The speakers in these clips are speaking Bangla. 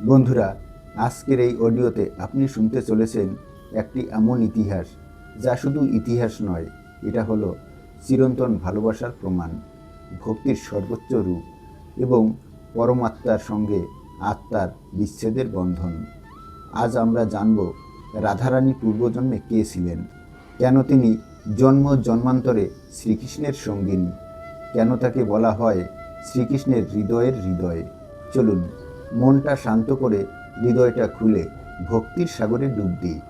বন্ধুরা, আজকের এই অডিওতে আপনি শুনতে চলেছেন একটি এমন ইতিহাস, যা শুধু ইতিহাস নয়, এটা হলো চিরন্তন ভালোবাসার প্রমাণ, ভক্তির সর্বোচ্চ রূপ এবং পরমাত্মার সঙ্গে আত্মার বিচ্ছেদের বন্ধন। আজ আমরা জানব রাধারানী পূর্বজন্মে কে ছিলেন, কেন তিনি জন্ম জন্মান্তরে শ্রীকৃষ্ণের সঙ্গিনী, কেন তাকে বলা হয় শ্রীকৃষ্ণের হৃদয়ের হৃদয়। চলুন মনটা শান্ত করে হৃদয়টা খুলে ভক্তির সাগরে ডুব দিই।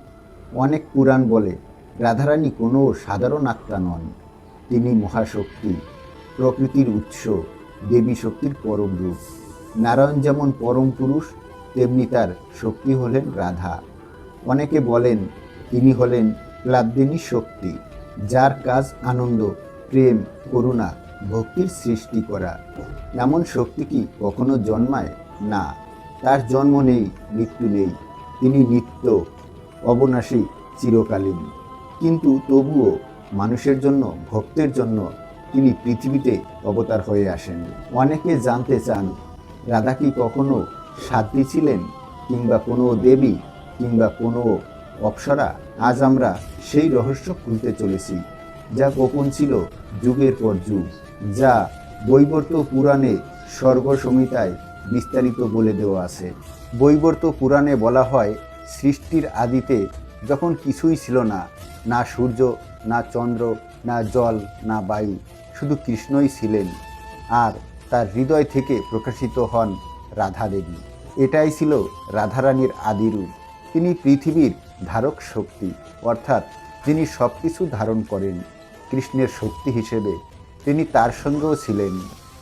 অনেক পুরাণ বলে, রাধারানী কোনো সাধারণ আত্মা নন। তিনি মহাশক্তি, প্রকৃতির উৎস, দেবী শক্তির পরম রূপ। নারায়ণ যেমন পরম পুরুষ, তেমনি তার শক্তি হলেন রাধা। অনেকে বলেন, তিনি হলেন প্লাবদিনী শক্তি, যার কাজ আনন্দ, প্রেম, করুণা, ভক্তির সৃষ্টি করা। এমন শক্তি কি কখনো জন্মায়? না, তার জন্ম নেই, মৃত্যু নেই। তিনি নিত্য অবনাশী, চিরকালীন। কিন্তু তবুও মানুষের জন্য, ভক্তের জন্য তিনি পৃথিবীতে অবতার হয়ে আসেন। অনেকে জানতে চান, রাধা কি কখনো সাধ্বী ছিলেন কিংবা কোনো দেবী কিংবা কোনো অপ্সরা? আজ আমরা সেই রহস্য খুলতে চলেছি, যা গোপন ছিল যুগের পর যুগ, যা বৈবর্ত পুরাণে স্বর্গ বিস্তারিত বলে দেওয়া আছে। বৈবর্ত পুরাণে বলা হয়, সৃষ্টির আদিতে যখন কিছুই ছিল না না সূর্য, না চন্দ্র, না জল, না বায়ু, শুধু কৃষ্ণই ছিলেন আর তার হৃদয় থেকে প্রকাশিত হন রাধা দেবী এটাই ছিল রাধারানীর আদিরূপ। তিনি পৃথিবীর ধারক শক্তি, অর্থাৎ যিনি সব কিছু ধারণ করেন, কৃষ্ণের শক্তি হিসেবে। তিনি তার সঙ্গেও ছিলেন,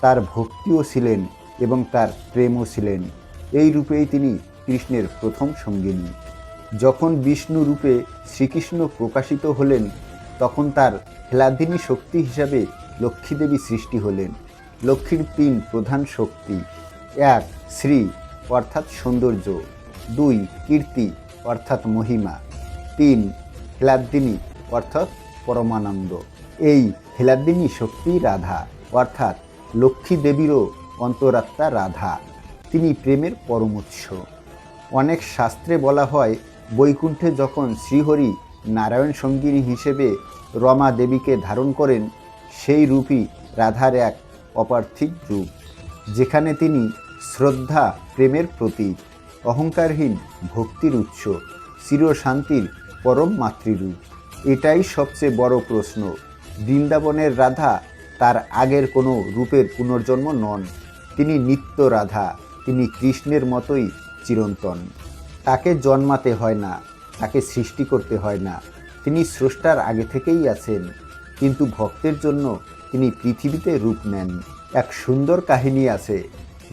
তার ভক্তিও ছিলেন এবং তার প্রেমও ছিলেন। এই রূপেই তিনি কৃষ্ণের প্রথম সঙ্গিনী। যখন বিষ্ণু রূপে শ্রীকৃষ্ণ প্রকাশিত হলেন, তখন তার হেলাদিনী শক্তি হিসাবে লক্ষ্মীদেবী সৃষ্টি হলেন। লক্ষ্মীর তিন প্রধান শক্তি। এক, শ্রী, অর্থাৎ সৌন্দর্য। দুই, কীর্তি, অর্থাৎ মহিমা। তিন হেলাদ্দিনী অর্থাৎ পরমানন্দ। এই হেলাদ্দিনী শক্তি রাধা, অর্থাৎ লক্ষ্মী দেবীরও অন্তরাত্মা রাধা, তিনি প্রেমের পরমোৎস। অনেক শাস্ত্রে বলা হয়, বৈকুণ্ঠে যখন শ্রীহরি নারায়ণ সঙ্গিনী হিসেবে রমা দেবীকে ধারণ করেন, সেই রূপই রাধার এক অপার্থিব রূপ, যেখানে তিনি শ্রদ্ধা, প্রেমের প্রতীক, অহংকারহীন ভক্তির উৎস চিরশান্তির পরম মাতৃরূপ। এটাই সবচেয়ে বড় প্রশ্ন, বৃন্দাবনের রাধা তার আগের কোনো রূপের পুনর্জন্ম নন। তিনি নিত্য রাধা, তিনি কৃষ্ণের মতোই চিরন্তন। তাকে জন্মাতে হয় না, তাকে সৃষ্টি করতে হয় না। তিনি স্রষ্টার আগে থেকেই আছেন, কিন্তু ভক্তের জন্য তিনি পৃথিবীতে রূপ নেন। এক সুন্দর কাহিনী আছে,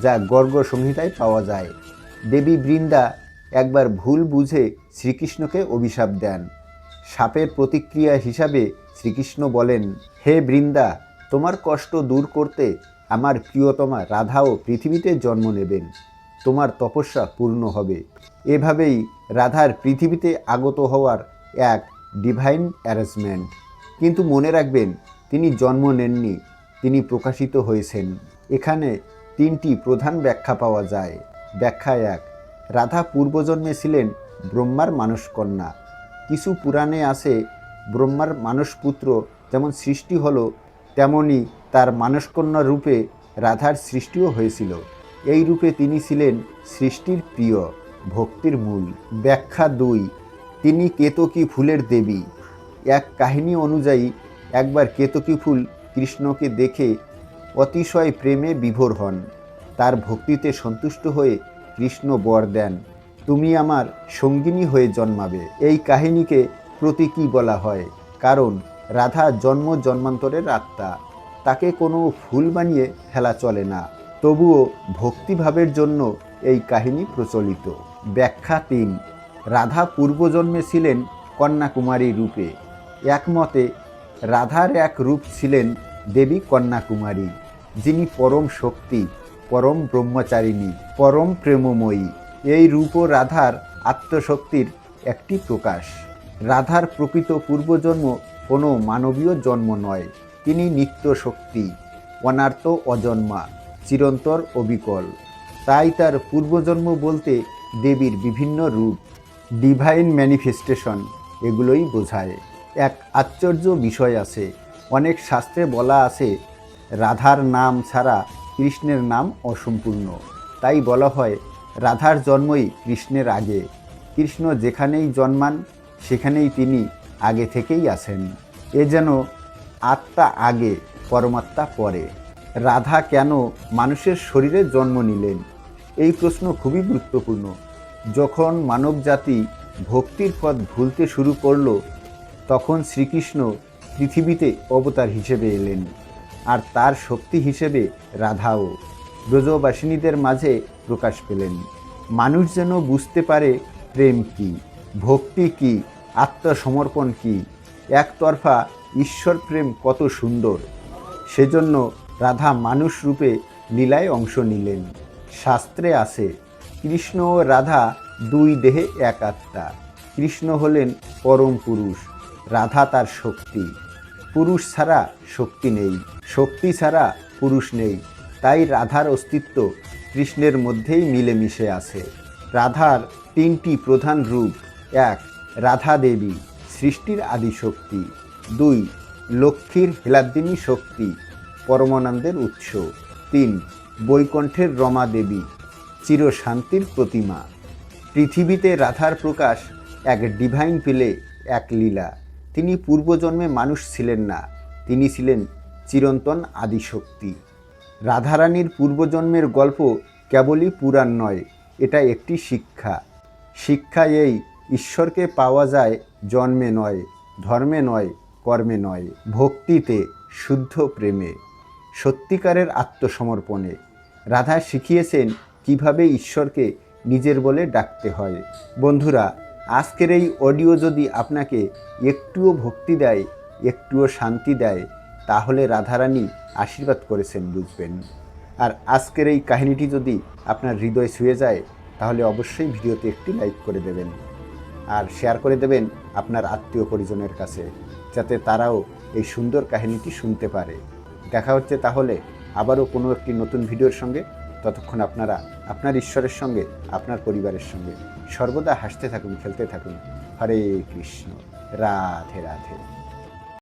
যা গর্গ সংহিতায় পাওয়া যায়। দেবী বৃন্দা একবার ভুল বুঝে শ্রীকৃষ্ণকে অভিশাপ দেন। সাপের প্রতিক্রিয়া হিসাবে শ্রীকৃষ্ণ বলেন, হে বৃন্দা, তোমার কষ্ট দূর করতে আমার প্রিয়তমা রাধাও পৃথিবীতে জন্ম নেবেন। তোমার তপস্যা পূর্ণ হবে। এভাবেই রাধার পৃথিবীতে আগত হওয়ার এক ডিভাইন অ্যারেঞ্জমেন্ট কিন্তু মনে রাখবেন, তিনি জন্ম নেননি, তিনি প্রকাশিত হয়েছেন। এখানে তিনটি প্রধান ব্যাখ্যা পাওয়া যায়। ব্যাখ্যা এক, রাধা পূর্বজন্মে ছিলেন ব্রহ্মার মানসকন্যা কিছু পুরাণে আছে ব্রহ্মার মানসপুত্র যেমন সৃষ্টি হলো, তেমনি তার মানসকন্যা রূপে রাধার সৃষ্টিও হয়েছিল। এই রূপে তিনি ছিলেন সৃষ্টির প্রিয়, ভক্তির মূল। ব্যাখ্যা দুই, তিনি কেতকী ফুলের দেবী। এক কাহিনী অনুযায়ী, একবার কেতকী ফুল কৃষ্ণকে দেখে অতিশয় প্রেমে বিভোর হন। তার ভক্তিতে সন্তুষ্ট হয়ে কৃষ্ণ বর দেন, তুমি আমার সঙ্গিনী হয়ে জন্মাবে। এই কাহিনীকে প্রতীকী বলা হয়, কারণ রাধা জন্ম জন্মান্তরের আত্মা। তাকে কোনো ফুল বানিয়ে ফেলা চলে না। তবুও ভক্তিভাবের জন্য এই কাহিনী প্রচলিত। ব্যাখ্যা তিন, রাধা পূর্বজন্মে ছিলেন কন্যাকুমারী রূপে। একমতে, রাধার এক রূপ ছিলেন দেবী কন্যাকুমারী, যিনি পরম শক্তি, পরম ব্রহ্মচারিণী, পরম প্রেমময়ী। এই রূপও রাধার আত্মশক্তির একটি প্রকাশ। রাধার প্রকৃত পূর্বজন্ম কোনো মানবীয় জন্ম নয়। তিনি নিত্য শক্তি অনার্ত অজন্মা, চিরন্তর অবিকল তাই তার পূর্বজন্ম বলতে দেবীর বিভিন্ন রূপ ডিভাইন ম্যানিফেস্টেশন এগুলোই বোঝায়। এক আশ্চর্য বিষয় আছে, অনেক শাস্ত্রে বলা আছে, রাধার নাম ছাড়া কৃষ্ণের নাম অসম্পূর্ণ। তাই বলা হয়, রাধার জন্মই কৃষ্ণের আগে। কৃষ্ণ যেখানেই জন্মান, সেখানেই তিনি আগে থেকেই আছেন। এ যেন আত্মা আগে, পরমাত্মা পরে। রাধা কেন মানুষের শরীরে জন্ম নিলেন? এই প্রশ্ন খুবই গুরুত্বপূর্ণ। যখন মানব জাতি ভক্তির পথ ভুলতে শুরু করল, তখন শ্রীকৃষ্ণ পৃথিবীতে অবতার হিসেবে এলেন আর তার শক্তি হিসেবে রাধাও ব্রজবাসিনীদের মাঝে প্রকাশ পেলেন। মানুষ যেন বুঝতে পারে প্রেম কি, ভক্তি কি, আত্মসমর্পণ কি, একতরফা ঈশ্বর প্রেম কত সুন্দর। সেজন্য রাধা মানুষ রূপে লীলায় অংশ নিলেন। শাস্ত্রে আছে, কৃষ্ণ ও রাধা দুই দেহে এক আত্মা। কৃষ্ণ হলেন পরম পুরুষ, রাধা তার শক্তি। পুরুষ ছাড়া শক্তি নেই, শক্তি ছাড়া পুরুষ নেই। তাই রাধার অস্তিত্ব কৃষ্ণের মধ্যেই মিলেমিশে আছে। রাধার তিনটি প্রধান রূপ, এক রাধা দেবী, সৃষ্টির আদি শক্তি দুই, লক্ষ্মীর হেলাদ্দিনী শক্তি, পরমানন্দের উৎস। তিন, বৈকণ্ঠের রমা দেবী, চিরশান্তির প্রতিমা। পৃথিবীতে রাধার প্রকাশ এক ডিভাইন পেলে এক লীলা। তিনি পূর্বজন্মে মানুষ ছিলেন না, তিনি ছিলেন চিরন্তন আদিশক্তি। রাধারানীর পূর্বজন্মের গল্প কেবলই পুরাণ নয়, এটা একটি শিক্ষা। শিক্ষা এই ঈশ্বরকে পাওয়া যায় জন্মে নয়, ধর্মে নয় কর্মে নয়, ভক্তিতে, শুদ্ধ প্রেমে, সত্যিকারের আত্মসমর্পণে। রাধা শিখিয়েছেন কীভাবে ঈশ্বরকে নিজের বলে ডাকতে হয়। বন্ধুরা, আজকের এই অডিও যদি আপনাকে একটুও ভক্তি দেয়, একটুও শান্তি দেয়, তাহলে রাধারানী আশীর্বাদ করেছেন, বুঝবেন। আর আজকের এই কাহিনীটি যদি আপনার হৃদয় ছুঁয়ে যায়, তাহলে অবশ্যই ভিডিওতে একটি লাইক করে দেবেন। আর শেয়ার করে দেবেন আপনার আত্মীয় পরিজনের কাছে। যাতে তারাও এই সুন্দর কাহিনীটি শুনতে পারে। দেখা হচ্ছে তাহলে আবারও কোনো একটি নতুন ভিডিওর সঙ্গে। ততক্ষণ আপনারা আপনার ঈশ্বরের সঙ্গে, আপনার পরিবারের সঙ্গে সর্বদা হাসতে থাকুন, খেলতে থাকুন। হরে কৃষ্ণ। রাধে রাধে।